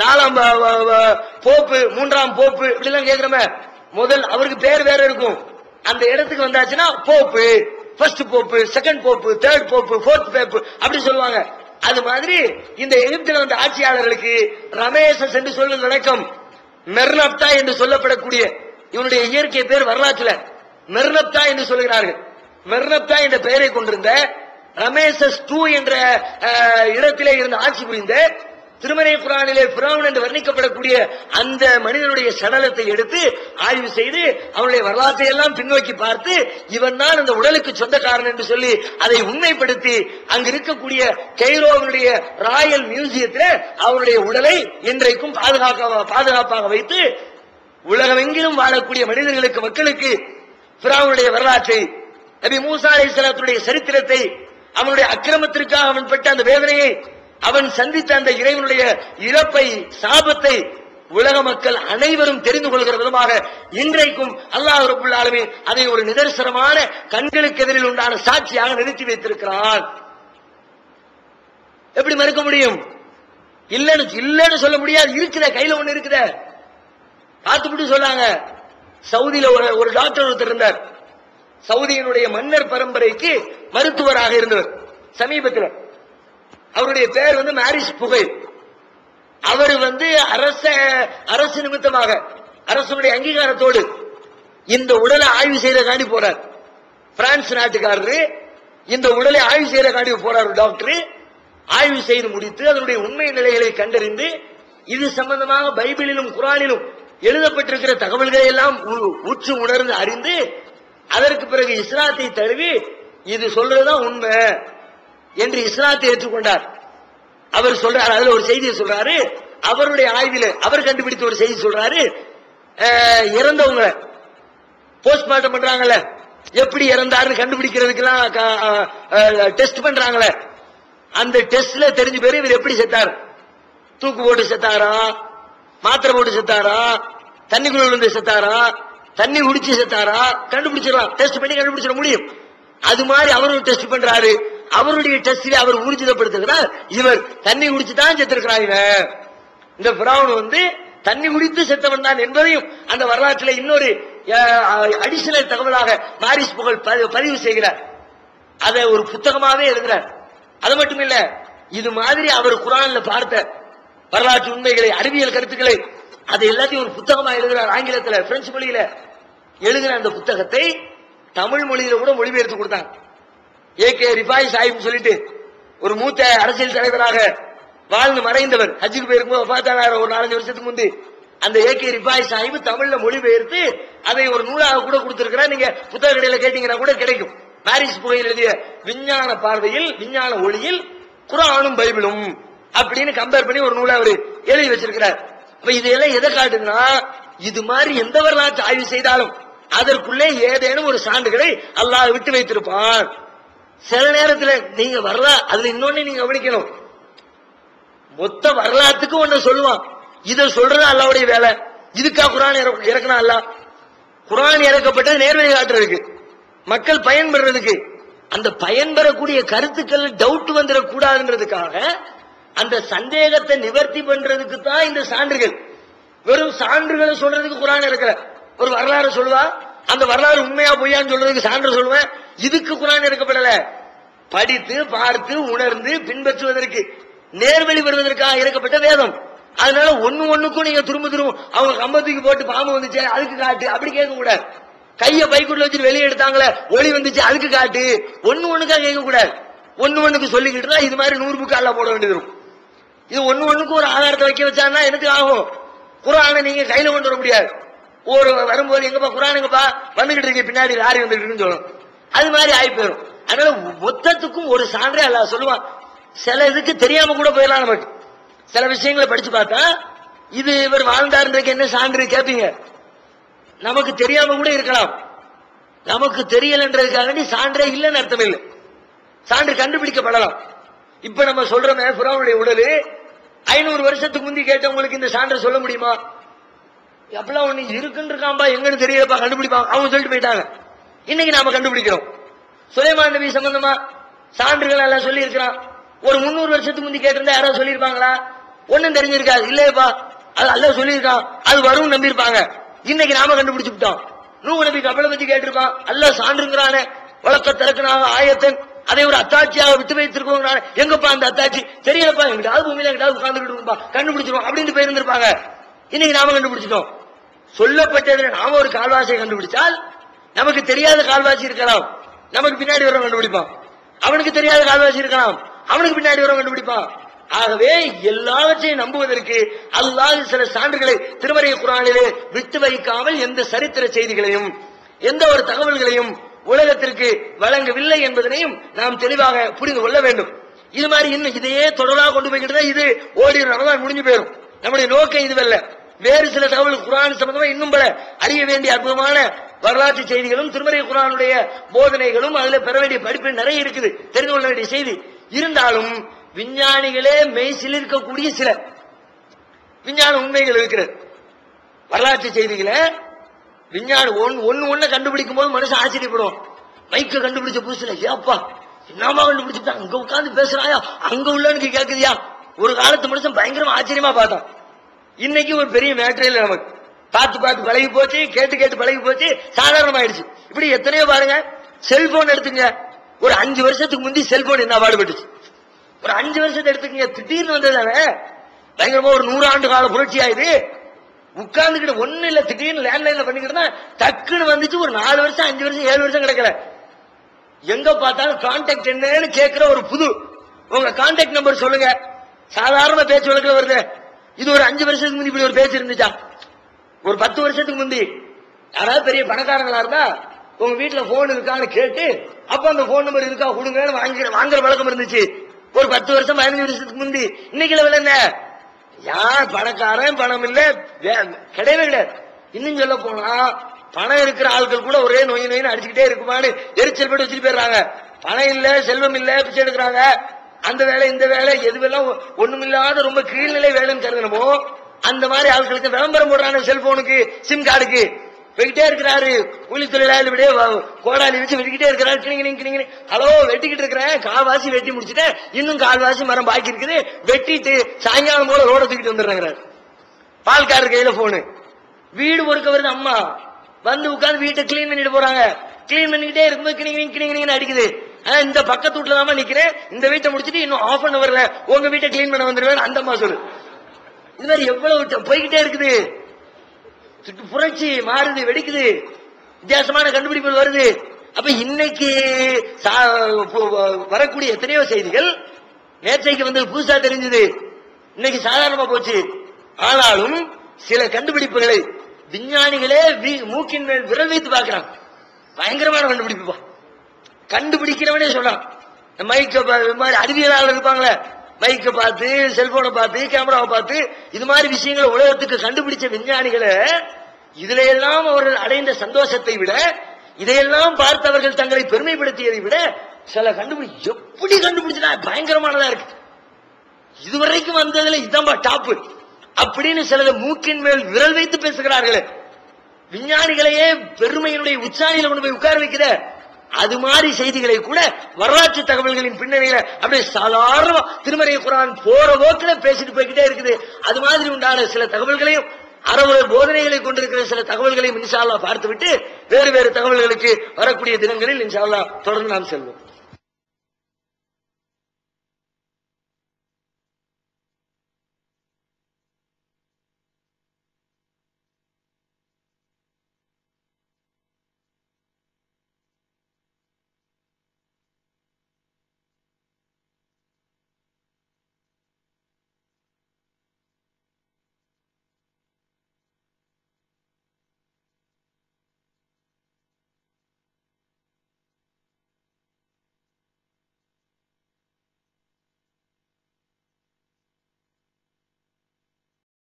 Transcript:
நாலாம் போப்பு மூன்றாம் போப்பு இப்படிலாம் கேக்குறோமே முதல் அவருக்கு பேர் வேற இருக்கும். அந்த இடத்துக்கு வந்தாச்சுன்னா pope first pope second pope third pope fourth pope அப்படி சொல்லுவாங்க. அது மாதிரி இந்த எகிப்தில் வந்த ஆட்சியாளர்களுக்கு ரமேசஸ் என்று சொல்லும் வழக்கம் மெர்னப்தா என்று சொல்லப்படக்கூடிய இவனுடைய இயற்கை பேர் வரலாற்றுல மெர்னப்தா என்று சொல்கிறார்கள். மெர்னப்தா என்ற பெயரை கொண்டிருந்த ரமேசஸ் டூ என்ற இடத்திலே இருந்த ஆட்சி புரிந்த திருமலை குரானிலே பிராமன் என்று வர்ணிக்கப்படக்கூடிய அந்த மனிதனுடைய சடலத்தை எடுத்து ஆய்வு செய்து அவனுடைய வரலாற்றை எல்லாம் பின்னோக்கி பார்த்து இவன் தான் அந்த உடலுக்கு சொந்தக்காரன் என்று சொல்லி அதை உண்மைப்படுத்தி அங்கு இருக்கக்கூடிய கெய்ரோவனுடைய ராயல் மியூசியத்தில் அவருடைய உடலை இன்றைக்கும் பாதுகாக்க பாதுகாப்பாக வைத்து உலகமெங்கிலும் வாழக்கூடிய மனிதர்களுக்கு மக்களுக்கு பிராவனுடைய வரலாற்றை நபி மூசா அலைஹிஸ்ஸலாத்துடைய சரித்திரத்தை அவனுடைய அக்கிரமத்திற்காக அவன் பட்ட அந்த வேதனையை அவன் சந்தித்த அந்த இறைவனுடைய இழப்பை சாபத்தை உலக மக்கள் அனைவரும் தெரிந்து கொள்கிற விதமாக இன்றைக்கும் அல்லாஹ் அதை ஒரு நிதர்சனமான கண்களுக்கு எதிரில் உண்டான சாட்சியாக நிறுத்தி வைத்திருக்கிறான். எப்படி மறுக்க முடியும்? இல்லன்னு இல்லன்னு சொல்ல முடியாது. இருக்கிற கையில ஒண்ணு இருக்கிற பார்த்துவிட்டு சொன்னாங்க. சவுதியில ஒரு ஒரு டாக்டர் ஒருத்தர் இருந்தார். சவுதியினுடைய மன்னர் பரம்பரைக்கு மருத்துவராக இருந்தவர். சமீபத்தில். அவருடைய பேர் வந்து மாரிஸ் புகை. அவர் வந்து அரச அரசு நிமித்தமாக அரசனுடைய அங்கீகாரத்தோடு இந்த உடலை ஆய்வு செய்யறதுக்காண்டி போறார். பிரான்ஸ் நாட்டுக்காரரு இந்த உடலை ஆய்வு செய்யறதுக்காண்டி போறார் டாக்டர். ஆய்வு செய்து முடித்து அதனுடைய உண்மை நிலைகளை கண்டறிந்து இது சம்பந்தமாக பைபிளிலும் குரானிலும் எழுதப்பட்டிருக்கிற தகவல்களை எல்லாம் உ- உற்று உணர்ந்து அறிந்து அதற்கு பிறகு இஸ்லாத்தை தழுவி இது சொல்றதுதான் உண்மை. என்று இஸ்லாத்தை ஏற்றுக்கொண்டார். அவர் சொல்றாரு அதுல ஒரு செய்தியை சொல்றாரு. அவருடைய ஆய்வில் அவர் கண்டுபிடித்த ஒரு செய்தி சொல்றாரு. இறந்தவங்க போஸ்ட்மார்ட்டம் பண்றாங்கல்ல எப்படி இறந்தாருன்னு கண்டுபிடிக்கிறதுக்கெல்லாம் டெஸ்ட் பண்றாங்களே. அந்த டெஸ்ட்ல தெரிஞ்சு பேரு இவர் எப்படி செத்தார்? தூக்கு போட்டு செத்தாரா? மாத்திரை போட்டு செத்தாரா? தண்ணிக்குள்ள விழுந்து செத்தாரா? தண்ணி குடிச்சு செத்தாரா? கண்டுபிடிச்சிடலாம். டெஸ்ட் பண்ணி கண்டுபிடிச்சிட முடியும். அது மாதிரி அவரும் டெஸ்ட் பண்றாரு. அவருடைய டெஸ்டிலே அவர் ஊர்ஜிதப்படுத்துகிறார் இவர் தண்ணி குடிச்சு தான் செத்திருக்கிறார் இவன். இந்த பிராவன் வந்து தண்ணி குடித்து செத்தவன் தான் என்பதையும் அந்த வரலாற்றில் இன்னொரு அடிஷனல் தகவலாக மாரிஸ் புகழ் பதி- பதிவு செய்கிறார். அதை ஒரு புத்தகமாவே எழுதுறார். அது மட்டும் இல்ல இது மாதிரி அவர் குரான்ல பார்த்த வரலாற்று உண்மைகளை அறிவியல் கருத்துக்களை அதை எல்லாத்தையும் ஒரு புத்தகமா எழுதுறார். ஆங்கிலத்தில் பிரெஞ்சு மொழியில எழுதின அந்த புத்தகத்தை தமிழ் மொழியில கூட மொழிபெயர்த்து கொடுத்தாங்க ஏ கே ரிபாய் சாஹிப் சொல்லிட்டு ஒரு மூத்த அரசியல் தலைவராக வாழ்ந்து மறைந்தவர். ஹஜ்ஜுக்கு போயிருக்கும் பார்த்தாங்க ஒரு நாலஞ்சு வருஷத்துக்கு முந்தி அந்த ஏ கே ரிபாய் சாஹிப் தமிழ்ல மொழிபெயர்த்து அதை ஒரு நூலாக கூட கொடுத்திருக்கிறார். நீங்க புத்தக கடையில கேட்டீங்கன்னா கூட கிடைக்கும். பாரிஸ் புகையில் எழுதிய விஞ்ஞான பார்வையில் விஞ்ஞான ஒளியில் குரானும் பைபிளும் அப்படின்னு கம்பேர் பண்ணி ஒரு நூலை அவர் எழுதி வச்சிருக்கிறார். இப்ப இதெல்லாம் எதை காட்டுதுன்னா இது மாதிரி எந்த வரலாற்று ஆய்வு செய்தாலும் அதற்குள்ளே ஏதேனும் ஒரு சான்றுகளை அல்லாஹ் விட்டு வைத்திருப்பான். சில நேரத்துல நீங்க வரலா அதுல இன்னொன்னு நீங்க கவனிக்கணும். மொத்த வரலாற்றுக்கு ஒண்ணு சொல்லுவான். இத சொல்றது அல்லாவுடைய வேலை. இதுக்கா குரான் இறக்கணும் அல்ல குரான் இறக்கப்பட்டது நேர்வழி காட்டுறதுக்கு மக்கள் பயன்பெறதுக்கு அந்த பயன்பெறக்கூடிய கருத்துக்கள் டவுட் வந்துடக்கூடாதுன்றதுக்காக அந்த சந்தேகத்தை நிவர்த்தி பண்றதுக்கு தான் இந்த சான்றுகள். வெறும் சான்றுகளை சொல்றதுக்கு குரான் இருக்கிற ஒரு வரலாறு சொல்லுவா? அந்த வரலாறு உண்மையா பொய்யான்னு சொல்றதுக்கு சான்று சொல்லுவேன். இதுக்கு குரான் எடுக்கப்படல. படித்து பார்த்து உணர்ந்து பின்பற்றுவதற்கு நேர்வழி வருவதற்காக இறக்கப்பட்ட வேதம். அதனால ஒன்னு ஒண்ணுக்கும் நீங்க திரும்ப திரும்ப அவங்க கம்பத்துக்கு போட்டு பாம்பு வந்துச்சு அதுக்கு காட்டு அப்படி கேட்க கூடாது கைய பைக்குள்ள வச்சு வெளியே எடுத்தாங்களே ஒளி வந்துச்சு அதுக்கு காட்டு. ஒன்னு ஒண்ணுக்கா கேட்க கூடாது ஒன்னு ஒண்ணுக்கு சொல்லிக்கிட்டு தான் இது மாதிரி நூறு புக்கு அல்ல போட வேண்டியது இருக்கும். இது ஒண்ணு ஒண்ணுக்கு ஒரு ஆதாரத்தை வைக்க வச்சான்னா எனக்கு ஆகும்? குரானை நீங்க கையில கொண்டு வர முடியாது. ஒரு வரும்போது எங்கப்பா குரான் எங்கப்பா வந்துகிட்டு இருக்கு பின்னாடி லாரி வந்துகிட்டு இருக்குன்னு சொல்லணும். அது மாதிரி ஆகி போயிடும் அதனால மொத்தத்துக்கும் ஒரு சான்றே அல்ல சொல்லுவான். சில இதுக்கு தெரியாம கூட போயிடலாம் நமக்கு. சில விஷயங்களை படிச்சு பார்த்தா இது இவர் வாழ்ந்தாருன்றதுக்கு என்ன சான்று கேட்பீங்க நமக்கு தெரியாம கூட இருக்கலாம். நமக்கு தெரியலன்றதுக்காக சான்றே இல்லைன்னு அர்த்தம் இல்லை. சான்று கண்டுபிடிக்கப்படலாம். இப்ப நம்ம சொல்றோமே புறாவுடைய உடல் ஐநூறு வருஷத்துக்கு முந்தி கேட்டவங்களுக்கு இந்த சான்றை சொல்ல முடியுமா? எப்பெல்லாம் ஒண்ணு இருக்குன்னு இருக்காம்பா எங்கன்னு தெரியலப்பா கண்டுபிடிப்பாங்க. அவங்க சொல்லிட்டு போயிட்டாங்க. இன்னைக்கு நாம கண்டுபிடிக்கிறோம். சுலைமான் நபி சம்பந்தமா சான்றுகள் எல்லாம் சொல்லி இருக்கிறான் ஒரு முன்னூறு வருஷத்துக்கு முந்தி கேட்டிருந்தா யாராவது சொல்லியிருப்பாங்களா? ஒன்னும் தெரிஞ்சிருக்காது. இல்லையப்பா அது அல்ல சொல்லியிருக்கான். அது வரும் நம்பியிருப்பாங்க. இன்னைக்கு நாம கண்டுபிடிச்சு விட்டோம். நூறு நபி கப்பலை பத்தி கேட்டிருப்பான். அல்ல சான்றுங்கிறானே. வழக்க திறக்கனாக ஆயத்தன். அதை ஒரு அத்தாட்சியாக விட்டு வைத்திருக்கோம் எங்கப்பா அந்த அத்தாட்சி? தெரியலப்பா எங்கிட்டாவது பூமியில எங்கிட்டாவது உட்கார்ந்துட்டு இருப்பா கண்டுபிடிச்சிருவோம் அப்படின்னு போயிருந்திருப்பாங்க. இன்னைக்கு நாம கண்டுபிடிச்சிட்டோம். சொல்லப்பட்டதுல நாம ஒரு கால்வாசியை கண்டுபிடிச்சால் நமக்கு தெரியாத கால்வாசி இருக்கலாம். நமக்கு பின்னாடி வரவன் கண்டுபிடிப்பான். அவனுக்கு தெரியாத கால்வாசி இருக்கலாம். அவனுக்கு பின்னாடி வரவன் கண்டுபிடிப்பான். ஆகவே எல்லாவற்றையும் நம்புவதற்கு அல்லாஹ் சில சான்றுகளை திருமறை குரானிலே விட்டு வைக்காமல் எந்த சரித்திர செய்திகளையும் எந்த ஒரு தகவல்களையும் உலகத்திற்கு வழங்கவில்லை என்பதனையும் நாம் தெளிவாக புரிந்து கொள்ள வேண்டும். இது மாதிரி இன்னும் இதையே தொடராக கொண்டு போய்கிட்டு தான் இது ஓடி ரமதான் முடிஞ்சு போயிடும் நம்முடைய நோக்கம் இதுவல்ல. வேறு சில தகவல் குரான் சம்பந்தமா இன்னும் பல அறிய வேண்டிய அற்புதமான வரலாற்று செய்திகளும் திருமறை குரானுடைய போதனைகளும் அதுல பெற வேண்டிய படிப்பு நிறைய இருக்குது. தெரிந்து கொள்ள வேண்டிய செய்தி. இருந்தாலும் விஞ்ஞானிகளே மெய்சில் இருக்கக்கூடிய சில விஞ்ஞான உண்மைகள் இருக்கிறது. வரலாற்று செய்திகளை விஞ்ஞானி ஒன்னு ஒன்னு ஒண்ணு கண்டுபிடிக்கும் போது மனுஷன் ஆச்சரியப்படும் மைக்க கண்டுபிடிச்ச புதுசுல ஏப்பா என்னமா கண்டுபிடிச்சிட்டா அங்க உட்காந்து பேசுறாயா? அங்க உள்ளனுக்கு கேக்குதியா? ஒரு காலத்து மனுஷன் பயங்கரமா ஆச்சரியமா பார்த்தான். இன்னைக்கு ஒரு பெரிய மேட்டரே இல்லை நமக்கு. பார்த்து பார்த்து பழகி போச்சு கேட்டு கேட்டு பழகி போச்சு சாதாரணமாயிடுச்சு. இப்படி எத்தனையோ பாருங்க செல்போன் எடுத்துங்க. ஒரு அஞ்சு வருஷத்துக்கு முந்தி செல்போன் என்ன பாடுபட்டுச்சு ஒரு அஞ்சு வருஷத்தை எடுத்துக்கங்க திடீர்னு வந்ததானே பயங்கரமா ஒரு நூறு ஆண்டு கால புரட்சி ஆயுது. உட்கார்ந்துக்கிட்டு ஒண்ணு இல்ல திடீர்னு லேண்ட்லைன்ல பண்ணிக்கிட்டு டக்குன்னு வந்துச்சு ஒரு நாலு வருஷம் அஞ்சு வருஷம் ஏழு வருஷம் கிடைக்கல. எங்க பார்த்தாலும் கான்டாக்ட் என்னன்னு கேட்கிற ஒரு புது. உங்க கான்டாக்ட் நம்பர் சொல்லுங்க. சாதாரண பேச்சு வழக்கில் வருது. இது ஒரு அஞ்சு வருஷத்துக்கு முந்தி இப்படி ஒரு பேச்சு இருந்துச்சா? ஒரு பத்து வருஷத்துக்கு முந்தி. யாராவது பெரிய பணக்காரங்களா இருந்தா உங்க வீட்டுல போன் இருக்கான்னு கேட்டு அப்ப அந்த போன் நம்பர் இருக்கா கொடுங்கன்னு வாங்கிற வாங்குற வழக்கம் இருந்துச்சு. ஒரு பத்து வருஷம் பதினஞ்சு வருஷத்துக்கு முந்தி. இன்னைக்கு லெவல் என்ன? யார் பணக்காரன் பணம் இல்ல வே- கிடையவே கிடையாது. இன்னும் சொல்ல போனா பணம் இருக்கிற ஆட்கள் கூட ஒரே நோய் நோயின்னு அடிச்சுக்கிட்டே இருக்குமான்னு எரிச்சல் போட்டு வச்சுட்டு போயிடுறாங்க. பணம் இல்ல செல்வம் இல்ல பிச்சை எடுக்கிறாங்க. அந்த வேலை இந்த வேலை எதுவெல்லாம் ஒண்ணுமில்லாத ரொம்ப கீழ்நிலை வேலைன்னு கருதணுமோ அந்த மாதிரி ஆட்களுக்கு விளம்பரம் போடுறாங்க செல்போனுக்கு சிம் கார்டுக்கு. போய்கிட்டே இருக்கிறாரு. கூலி தொழிலாளி விட கோடாலி வச்சு வெட்டிக்கிட்டே இருக்கிறாரு. கிணிங்க கிணிங்க ஹலோ வெட்டிக்கிட்டு இருக்கிறேன். கால்வாசி வெட்டி முடிச்சுட்டேன். இன்னும் கால்வாசி மரம் பாக்கி இருக்குது. வெட்டிட்டு சாயங்காலம் போல ரோட தூக்கிட்டு வந்துடுறாங்க பால்காரர் கையில போனு வீடு பொறுக்க வருது அம்மா. வந்து உட்காந்து வீட்டை கிளீன் பண்ணிட்டு போறாங்க. கிளீன் பண்ணிக்கிட்டே இருக்கும்போது கிணிங்க கிணிங்க அடிக்குது. இந்த பக்கத்து வீட்டுல தான் நிக்கிறேன். இந்த வீட்டை முடிச்சிட்டு இன்னும் ஆஃப் அன் அவர்ல உங்க வீட்டை கிளீன் பண்ண வந்துருவேன் அந்த அம்மா சொல்லு. இது மாதிரி எவ்வளவு போய்கிட்டே இருக்குது. சுட்டு புரட்சி மாறுது வெடிக்குது. வித்தியாசமான கண்டுபிடிப்புகள் வருது. அப்ப இன்னைக்கு சா- வரக்கூடிய எத்தனையோ செய்திகள் நேற்றைக்கு வந்து புதுசா தெரிஞ்சது. இன்னைக்கு சாதாரணமா போச்சு. ஆனாலும் சில கண்டுபிடிப்புகளை விஞ்ஞானிகளே மூக்கின் மேல் விரல் வைத்து பார்க்கிறாங்க. பயங்கரமான கண்டுபிடிப்புப்பா. கண்டுபிடிக்கிறவனே சொல்றான் இந்த மைக்க இது மாதிரி அறிவியலாளர் இருப்பாங்களே. மைக்கை பார்த்து செல்போனை பார்த்து கேமராவை பார்த்து இது மாதிரி விஷயங்களை உலகத்துக்கு கண்டுபிடிச்ச விஞ்ஞானிகளை இதுல எல்லாம் அவர்கள் அடைந்த சந்தோஷத்தை விட இதையெல்லாம் பார்த்தவர்கள் தங்களை பெருமைப்படுத்தியதை விட சில கண்டுபிடி எப்படி கண்டுபிடிச்சா பயங்கரமானதா இருக்கு. இதுவரைக்கும் வந்ததுல இதான்பா டாப் அப்படின்னு சிலது மூக்கின் மேல் விரல் வைத்து பேசுகிறார்களே. விஞ்ஞானிகளையே பெருமையினுடைய உச்சாணியில் கொண்டு போய் உட்கார வைக்கிற அது மாதிரி செய்திகளை கூட வரலாற்று தகவல்களின் பின்னணியில அப்படியே சாதாரண திருமறை குரான் போற போக்குல பேசிட்டு போய்கிட்டே இருக்குது. அது மாதிரி உண்டான சில தகவல்களையும் அறவு போதனைகளை கொண்டிருக்கிற சில தகவல்களையும் இன்ஷா பார்த்துவிட்டு வேறு வேறு தகவல்களுக்கு வரக்கூடிய தினங்களில் இன்ஷா தொடர்ந்து நாம் செல்வோம்.